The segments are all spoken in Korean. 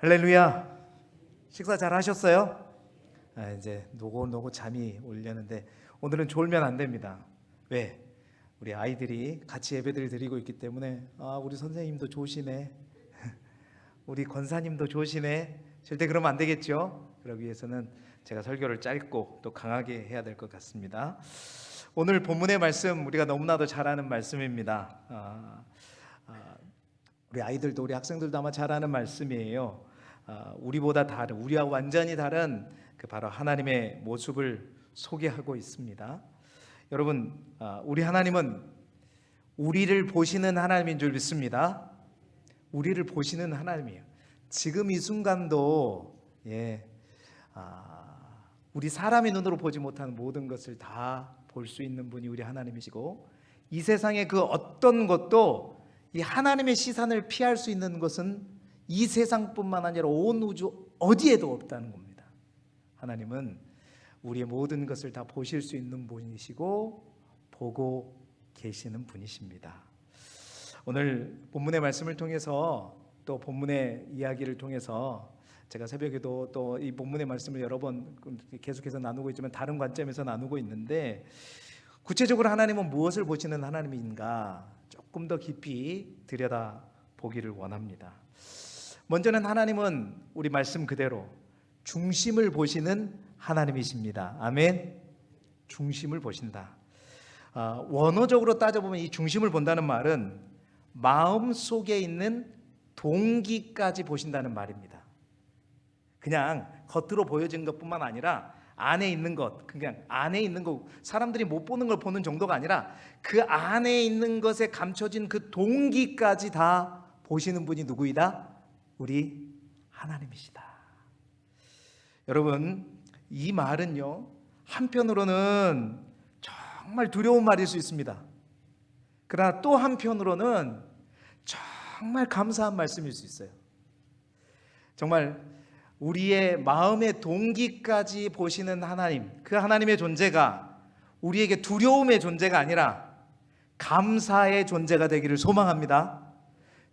할렐루야. 식사 잘 하셨어요? 아, 이제 노고노고 잠이 올려는데 오늘은 졸면 안 됩니다. 왜? 우리 아이들이 같이 예배를 드리고 있기 때문에 아, 우리 선생님도 조심해. 우리 권사님도 조심해. 절대 그러면 안 되겠죠? 그러기 위해서는 제가 설교를 짧고 또 강하게 해야 될 것 같습니다. 오늘 본문의 말씀 우리가 너무나도 잘 아는 말씀입니다. 아, 아, 우리 아이들도 우리 학생들도 아마 잘 아는 말씀이에요. 아, 우리보다 다른 우리와 완전히 다른 그 바로 하나님의 모습을 소개하고 있습니다. 여러분, 아, 우리 하나님은 우리를 보시는 하나님인 줄 믿습니다. 우리를 보시는 하나님이에요. 지금 이 순간도 예, 아, 우리 사람의 눈으로 보지 못하는 모든 것을 다 볼 수 있는 분이 우리 하나님이시고 이 세상의 그 어떤 것도 이 하나님의 시선을 피할 수 있는 것은 이 세상뿐만 아니라 온 우주 어디에도 없다는 겁니다. 하나님은 우리의 모든 것을 다 보실 수 있는 분이시고 보고 계시는 분이십니다. 오늘 본문의 말씀을 통해서 또 본문의 이야기를 통해서 제가 새벽에도 또 이 본문의 말씀을 여러 번 계속해서 나누고 있지만 다른 관점에서 나누고 있는데 구체적으로 하나님은 무엇을 보시는 하나님인가 조금 더 깊이 들여다 보기를 원합니다. 먼저는 하나님은 우리 말씀 그대로 중심을 보시는 하나님이십니다. 아멘. 중심을 보신다. 아, 원어적으로 따져보면 이 중심을 본다는 말은 마음 속에 있는 동기까지 보신다는 말입니다. 그냥 겉으로 보여진 것뿐만 아니라 안에 있는 것, 그냥 안에 있는 것, 사람들이 못 보는 걸 보는 정도가 아니라 그 안에 있는 것에 감춰진 그 동기까지 다 보시는 분이 누구이다? 우리 하나님이시다. 여러분, 이 말은요, 한편으로는 정말 두려운 말일 수 있습니다. 그러나 또 한편으로는 정말 감사한 말씀일 수 있어요. 정말 우리의 마음의 동기까지 보시는 하나님, 그 하나님의 존재가 우리에게 두려움의 존재가 아니라 감사의 존재가 되기를 소망합니다.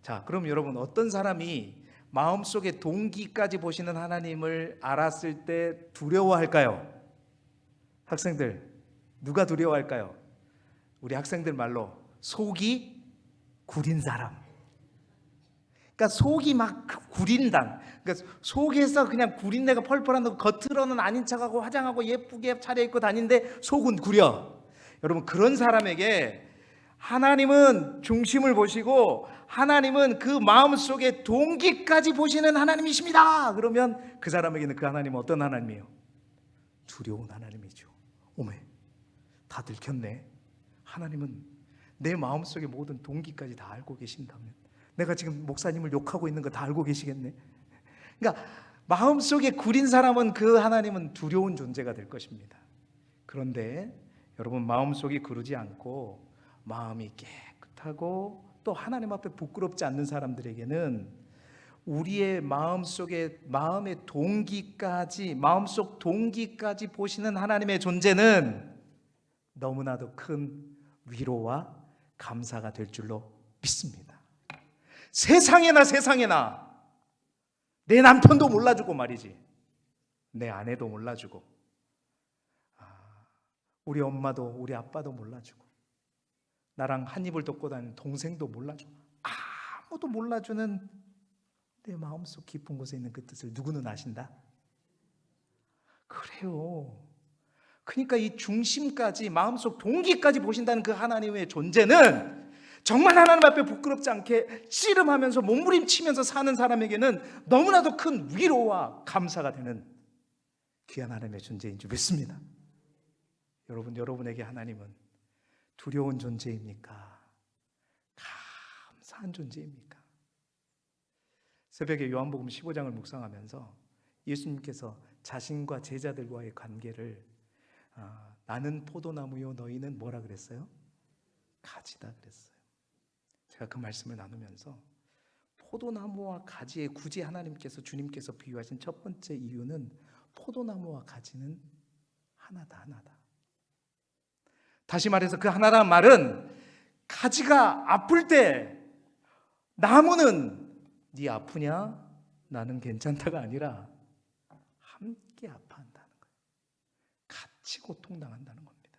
자, 그럼 여러분 어떤 사람이 마음속에 동기까지 보시는 하나님을 알았을 때 두려워할까요? 학생들 누가 두려워할까요? 우리 학생들 말로 속이 구린 사람. 그러니까 속이 막 구린다. 그러니까 속에서 그냥 구린내가 펄펄한 겉으로는 아닌 척하고 화장하고 예쁘게 차려입고 다니는데 속은 구려. 여러분 그런 사람에게 하나님은 중심을 보시고 하나님은 그 마음 속에 동기까지 보시는 하나님이십니다. 그러면 그 사람에게는 그 하나님은 어떤 하나님이에요? 두려운 하나님이죠. 오메, 다 들켰네. 하나님은 내 마음 속의 모든 동기까지 다 알고 계신다면 내가 지금 목사님을 욕하고 있는 거 다 알고 계시겠네. 그러니까 마음 속에 구린 사람은 그 하나님은 두려운 존재가 될 것입니다. 그런데 여러분 마음 속이 구르지 않고 마음이 깨끗하고 또 하나님 앞에 부끄럽지 않는 사람들에게는 우리의 마음 속에 마음의 동기까지 마음속 동기까지 보시는 하나님의 존재는 너무나도 큰 위로와 감사가 될 줄로 믿습니다. 세상에나 세상에나 내 남편도 몰라주고 말이지. 내 아내도 몰라주고. 아, 우리 엄마도 우리 아빠도 몰라주고 나랑 한 입을 덮고 다니는 동생도 몰라주고 아무도 몰라주는 내 마음속 깊은 곳에 있는 그 뜻을 누구는 아신다? 그래요. 그러니까 이 중심까지 마음속 동기까지 보신다는 그 하나님의 존재는 정말 하나님 앞에 부끄럽지 않게 씨름하면서 몸부림치면서 사는 사람에게는 너무나도 큰 위로와 감사가 되는 귀한 하나님의 존재인 줄 믿습니다. 여러분, 여러분에게 하나님은 두려운 존재입니까? 감사한 존재입니까? 새벽에 요한복음 15장을 묵상하면서 예수님께서 자신과 제자들과의 관계를 아, 나는 포도나무요 너희는 뭐라 그랬어요? 가지다 그랬어요. 제가 그 말씀을 나누면서 포도나무와 가지에 굳이 하나님께서 주님께서 비유하신 첫 번째 이유는 포도나무와 가지는 하나다 하나다. 다시 말해서 그 하나라는 말은 가지가 아플 때 나무는 네 아프냐? 나는 괜찮다가 아니라 함께 아파한다는 거예요. 같이 고통당한다는 겁니다.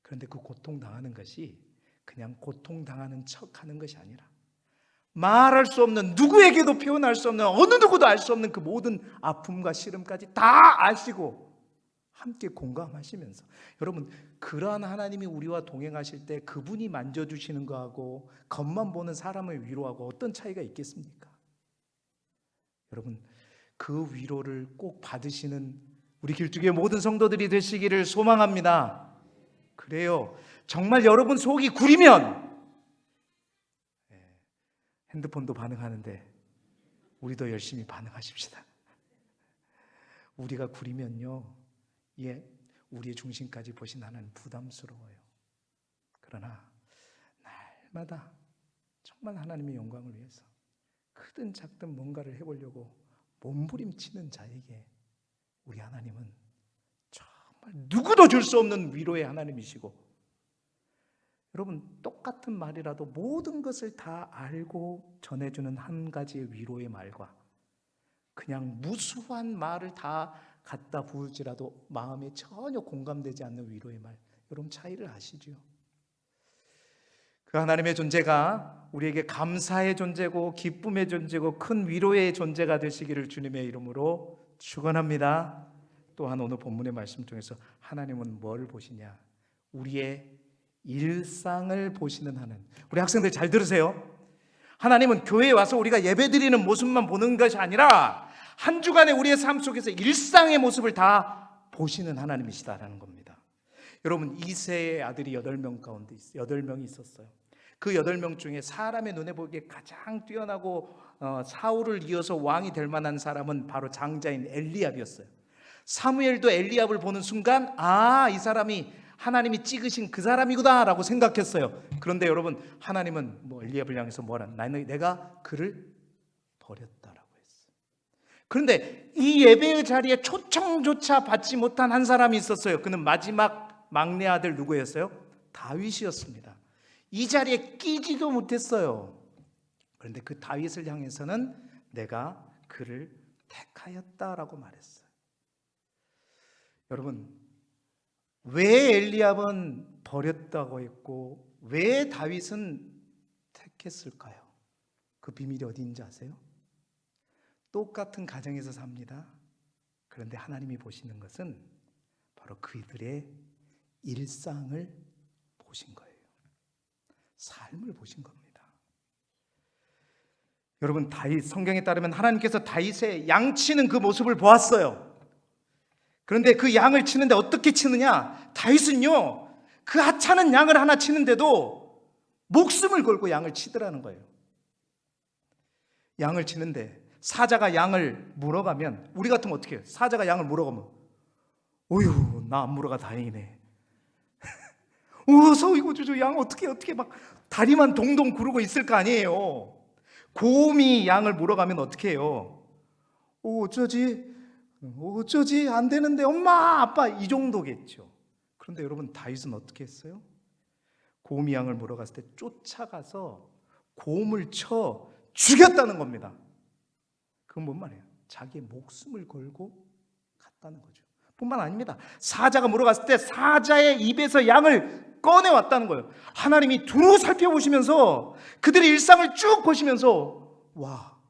그런데 그 고통당하는 것이 그냥 고통당하는 척 하는 것이 아니라 말할 수 없는 누구에게도 표현할 수 없는 어느 누구도 알 수 없는 그 모든 아픔과 시름까지 다 아시고 함께 공감하시면서 여러분 그러한 하나님이 우리와 동행하실 때 그분이 만져주시는 거하고 겉만 보는 사람을 위로하고 어떤 차이가 있겠습니까? 여러분 그 위로를 꼭 받으시는 우리 길쭉의 모든 성도들이 되시기를 소망합니다. 그래요. 정말 여러분 속이 구리면 예, 핸드폰도 반응하는데 우리도 열심히 반응하십시다. 우리가 구리면요, 예, 우리의 중심까지 보신 하나님 부담스러워요. 그러나 날마다 정말 하나님의 영광을 위해서 크든 작든 뭔가를 해보려고 몸부림치는 자에게 우리 하나님은 정말 누구도 줄 수 없는 위로의 하나님이시고 여러분 똑같은 말이라도 모든 것을 다 알고 전해주는 한 가지의 위로의 말과 그냥 무수한 말을 다 갖다 부을지라도 마음에 전혀 공감되지 않는 위로의 말 여러분 차이를 아시죠? 그 하나님의 존재가 우리에게 감사의 존재고 기쁨의 존재고 큰 위로의 존재가 되시기를 주님의 이름으로 축원합니다. 또한 오늘 본문의 말씀 중에서 하나님은 뭘 보시냐? 우리의 일상을 보시는 하나님. 우리 학생들 잘 들으세요. 하나님은 교회에 와서 우리가 예배드리는 모습만 보는 것이 아니라 한 주간의 우리의 삶 속에서 일상의 모습을 다 보시는 하나님이시다라는 겁니다. 여러분 이세의 아들이 여덟 명 가운데 여덟 명이 있었어요. 그 여덟 명 중에 사람의 눈에 보기에 가장 뛰어나고 어, 사울을 이어서 왕이 될 만한 사람은 바로 장자인 엘리압이었어요. 사무엘도 엘리압을 보는 순간 아 이 사람이 하나님이 찍으신 그 사람이구나라고 생각했어요. 그런데 여러분 하나님은 뭐 엘리압을 향해서 뭐라 나는 내가 그를 했어요. 그런데 이 예배의 자리에 초청조차 받지 못한 한 사람이 있었어요. 그는 마지막 막내 아들 누구였어요? 다윗이었습니다. 이 자리에 끼지도 못했어요. 그런데 그 다윗을 향해서는 내가 그를 택하였다라고 말했어요. 여러분 왜 엘리압은 버렸다고 했고 왜 다윗은 택했을까요? 그 비밀이 어디인지 아세요? 똑같은 가정에서 삽니다. 그런데 하나님이 보시는 것은 바로 그들의 일상을 보신 거예요. 삶을 보신 겁니다. 여러분 다윗 성경에 따르면 하나님께서 다윗의 양 치는 그 모습을 보았어요. 그런데 그 양을 치는데 어떻게 치느냐? 다윗은요, 그 하찮은 양을 하나 치는데도 목숨을 걸고 양을 치더라는 거예요. 양을 치는데 사자가 양을 물어가면 우리 같으면 어떻게 해요? 사자가 양을 물어가면 어휴 나 안 물어가 다행이네. 어서 이거 저저 양 어떻게 어떻게 막 다리만 동동 구르고 있을 거 아니에요. 곰이 양을 물어가면 어떻게 해요? 오 어쩌지? 어쩌지? 안 되는데 엄마 아빠 이 정도겠죠. 그런데 여러분 다윗은 어떻게 했어요? 곰이 양을 물어갔을 때 쫓아가서 곰을 쳐 죽였다는 겁니다. 그건 뭔 말이에요? 자기의 목숨을 걸고 갔다는 거죠. 뿐만 아닙니다. 사자가 물어갔을 때 사자의 입에서 양을 꺼내 왔다는 거예요. 하나님이 두루 살펴보시면서 그들의 일상을 쭉 보시면서 와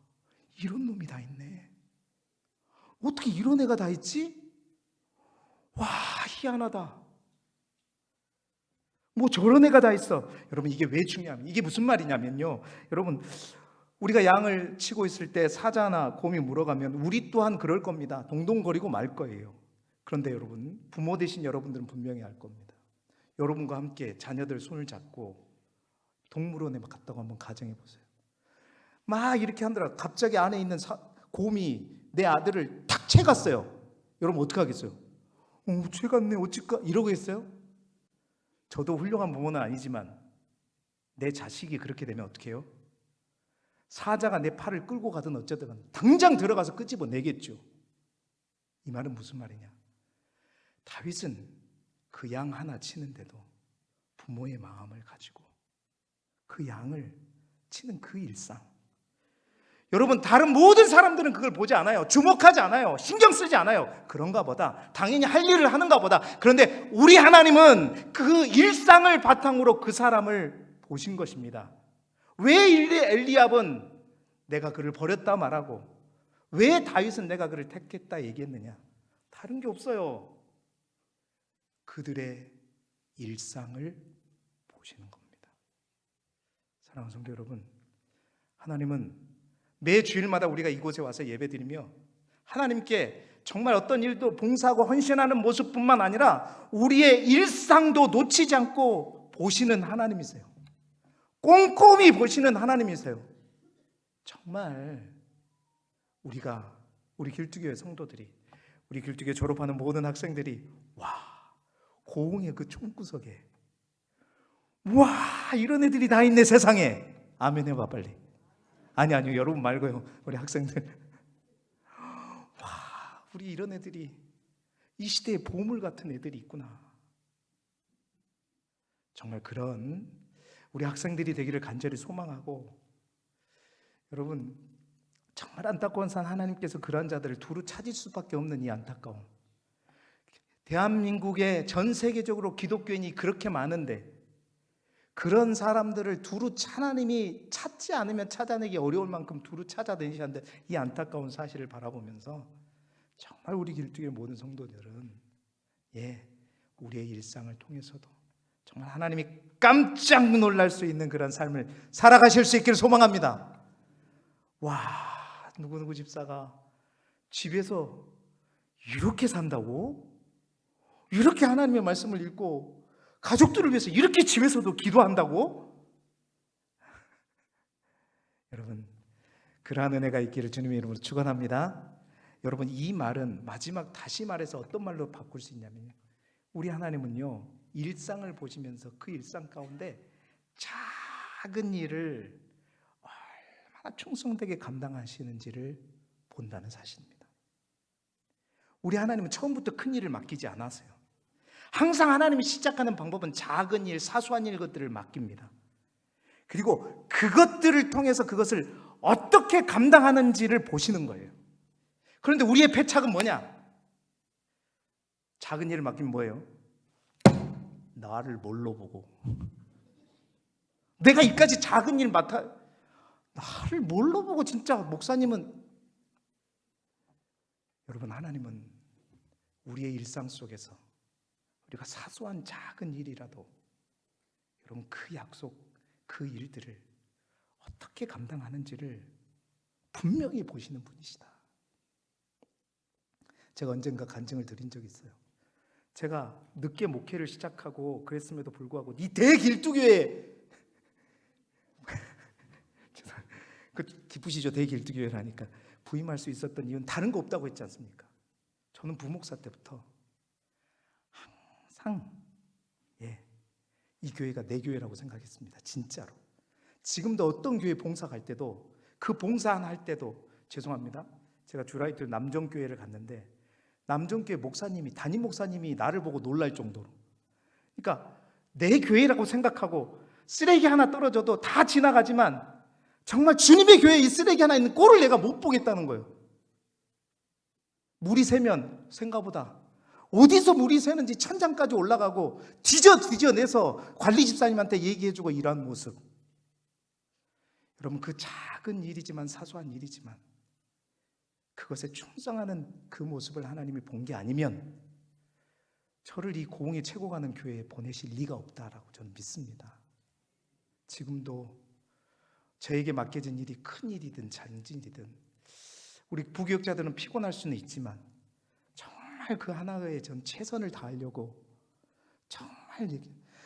이런 놈이 다 있네. 어떻게 이런 애가 다 있지? 와 희한하다. 뭐 저런 애가 다 있어. 여러분 이게 왜 중요하면 이게 무슨 말이냐면요. 여러분 우리가 양을 치고 있을 때 사자나 곰이 물어가면 우리 또한 그럴 겁니다. 동동거리고 말 거예요. 그런데 여러분 부모 되신 여러분들은 분명히 알 겁니다. 여러분과 함께 자녀들 손을 잡고 동물원에 막 갔다고 한번 가정해 보세요. 막 이렇게 한더라. 갑자기 안에 있는 사, 곰이 내 아들을 탁 채갔어요. 여러분 어떻게 하겠어요? 어, 채갔네 어찌까 이러겠어요? 저도 훌륭한 부모는 아니지만 내 자식이 그렇게 되면 어떻게 해요? 사자가 내 팔을 끌고 가든 어쩌든 당장 들어가서 끄집어 내겠죠. 이 말은 무슨 말이냐? 다윗은 그 양 하나 치는데도 부모의 마음을 가지고 그 양을 치는 그 일상. 여러분 다른 모든 사람들은 그걸 보지 않아요. 주목하지 않아요. 신경 쓰지 않아요. 그런가 보다. 당연히 할 일을 하는가 보다. 그런데 우리 하나님은 그 일상을 바탕으로 그 사람을 보신 것입니다. 왜 엘리- 엘리압은 내가 그를 버렸다 말하고 왜 다윗은 내가 그를 택했다 얘기했느냐? 다른 게 없어요. 그들의 일상을 보시는 겁니다. 사랑하는 성도 여러분, 하나님은 매 주일마다 우리가 이곳에 와서 예배드리며 하나님께 정말 어떤 일도 봉사하고 헌신하는 모습뿐만 아니라 우리의 일상도 놓치지 않고 보시는 하나님이세요. 꼼꼼히 보시는 하나님이세요. 정말 우리가 우리 길두교회 성도들이 우리 길두교 졸업하는 모든 학생들이 와 고흥의 그 총구석에 와 이런 애들이 다 있네 세상에. 아멘 해봐 빨리. 아니 아니요 여러분 말고요 우리 학생들. 와 우리 이런 애들이 이 시대의 보물 같은 애들이 있구나. 정말 그런 우리 학생들이 되기를 간절히 소망하고 여러분 정말 안타까운 산 하나님께서 그러한 자들을 두루 찾을 수밖에 없는 이 안타까움. 대한민국에 전 세계적으로 기독교인이 그렇게 많은데 그런 사람들을 두루 하나님이 찾지 않으면 찾아내기 어려울 만큼 두루 찾아내시는데 이 안타까운 사실을 바라보면서 정말 우리 길쭉의 모든 성도들은 예 우리의 일상을 통해서도 정말 하나님이 깜짝 놀랄 수 있는 그런 삶을 살아가실 수 있기를 소망합니다. 와 누구누구 집사가 집에서 이렇게 산다고? 이렇게 하나님의 말씀을 읽고 가족들을 위해서 이렇게 집에서도 기도한다고? 여러분, 그러한 은혜가 있기를 주님의 이름으로 축원합니다. 여러분, 이 말은 마지막 다시 말해서 어떤 말로 바꿀 수 있냐면요. 우리 하나님은요, 일상을 보시면서 그 일상 가운데 작은 일을 얼마나 충성되게 감당하시는지를 본다는 사실입니다. 우리 하나님은 처음부터 큰 일을 맡기지 않았어요. 항상 하나님이 시작하는 방법은 작은 일, 사소한 일 것들을 맡깁니다. 그리고 그것들을 통해서 그것을 어떻게 감당하는지를 보시는 거예요. 그런데 우리의 패착은 뭐냐? 작은 일을 맡기면 뭐예요? 나를 뭘로 보고? 내가 이까지 작은 일 맡아 나를 뭘로 보고 진짜 목사님은 여러분 하나님은 우리의 일상 속에서 우리가 사소한 작은 일이라도 여러분 그 약속, 그 일들을 어떻게 감당하는지를 분명히 보시는 분이시다. 제가 언젠가 간증을 드린 적이 있어요. 제가 늦게 목회를 시작하고 그랬음에도 불구하고 이 대길두교회 죄송합니다. 그 기쁘시죠 대길두교회라니까 부임할 수 있었던 이유는 다른 거 없다고 했지 않습니까? 저는 부목사 때부터 항상 예, 이 교회가 내 교회라고 생각했습니다. 진짜로. 지금도 어떤 교회 봉사 갈 때도 그 봉사 할 때도 죄송합니다. 제가 주라이트 남정교회를 갔는데 남정교회 목사님이 담임 목사님이 나를 보고 놀랄 정도로 그러니까 내 교회라고 생각하고 쓰레기 하나 떨어져도 다 지나가지만 정말 주님의 교회에 이 쓰레기 하나 있는 꼴을 내가 못 보겠다는 거예요. 물이 새면 생각보다 어디서 물이 새는지 천장까지 올라가고 뒤져 뒤져내서 관리 집사님한테 얘기해주고 일하는 모습. 여러분 그 작은 일이지만 사소한 일이지만 그것에 충성하는 그 모습을 하나님이 본 게 아니면 저를 이 고흥의 최고 가는 교회에 보내실 리가 없다라고 저는 믿습니다. 지금도 저에게 맡겨진 일이 큰 일이든 작은 일이든 우리 부교육자들은 피곤할 수는 있지만 정말 그 하나에 전 최선을 다하려고 정말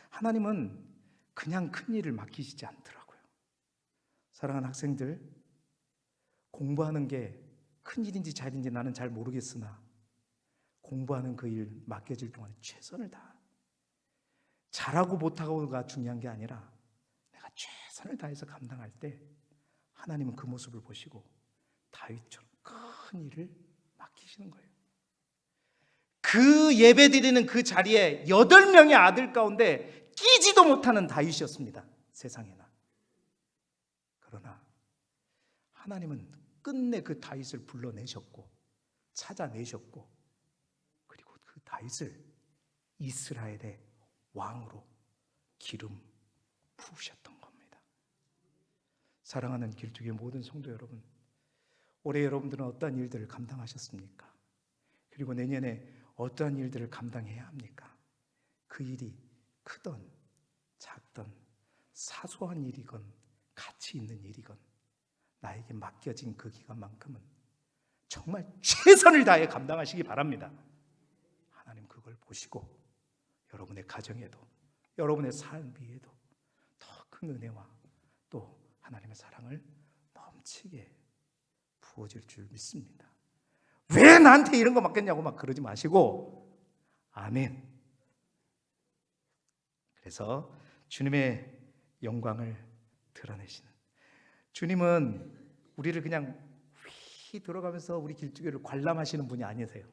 하나님은 그냥 큰 일을 맡기시지 않더라고요. 사랑하는 학생들 공부하는 게 큰 일인지 잘인지 나는 잘 모르겠으나 공부하는 그 일 맡겨질 동안에 최선을 다 잘하고 못하고가 중요한 게 아니라 내가 최선을 다해서 감당할 때 하나님은 그 모습을 보시고 다윗처럼 큰 일을 맡기시는 거예요. 그 예배 드리는 그 자리에 여덟 명의 아들 가운데 끼지도 못하는 다윗이었습니다. 세상에나. 그러나 하나님은 끝내 그 다윗을 불러내셨고 찾아내셨고 그리고 그 다윗을 이스라엘의 왕으로 기름 부으셨던 겁니다. 사랑하는 길쭉의 모든 성도 여러분, 올해 여러분들은 어떠한 일들을 감당하셨습니까? 그리고 내년에 어떠한 일들을 감당해야 합니까? 그 일이 크던 작던 사소한 일이건 가치 있는 일이건 나에게 맡겨진 그 기간만큼은 정말 최선을 다해 감당하시기 바랍니다. 하나님 그걸 보시고 여러분의 가정에도 여러분의 삶 위에도 더 큰 은혜와 또 하나님의 사랑을 넘치게 부어질 줄 믿습니다. 왜 나한테 이런 거 맡겼냐고 막 그러지 마시고 아멘. 그래서 주님의 영광을 드러내시는 주님은 우리를 그냥 휘 들어가면서 우리 길쭉이를 관람하시는 분이 아니세요.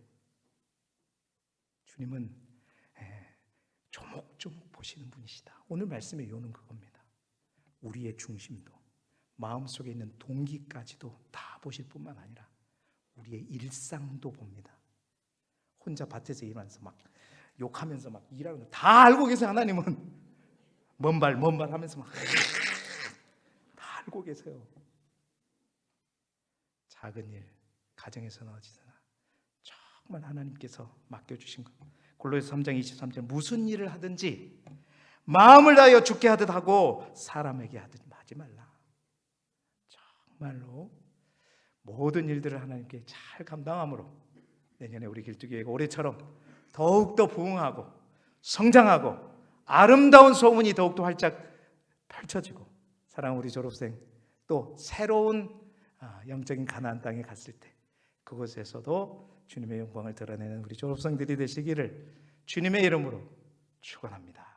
주님은 예, 조목조목 보시는 분이시다. 오늘 말씀의 요는 그겁니다. 우리의 중심도 마음속에 있는 동기까지도 다 보실 뿐만 아니라 우리의 일상도 봅니다. 혼자 밭에서 일하면서 막 욕하면서 막 일하는 거 다 알고 계세요. 하나님은 먼발 먼발 하면서 막 다 알고 계세요. 작은 일 가정에서 나 어디서나 정말 하나님께서 맡겨주신 것. 골로새 3장 23절 무슨 일을 하든지 마음을 다하여 죽게 하듯 하고 사람에게 하듯 하지 말라. 정말로 모든 일들을 하나님께 잘 감당함으로 내년에 우리 길쭉이가 올해처럼 더욱더 부흥하고 성장하고 아름다운 소문이 더욱더 활짝 펼쳐지고 사랑 우리 졸업생 또 새로운 아, 영적인 가나안 땅에 갔을 때 그곳에서도 주님의 영광을 드러내는 우리 졸업생들이 되시기를 주님의 이름으로 축원합니다.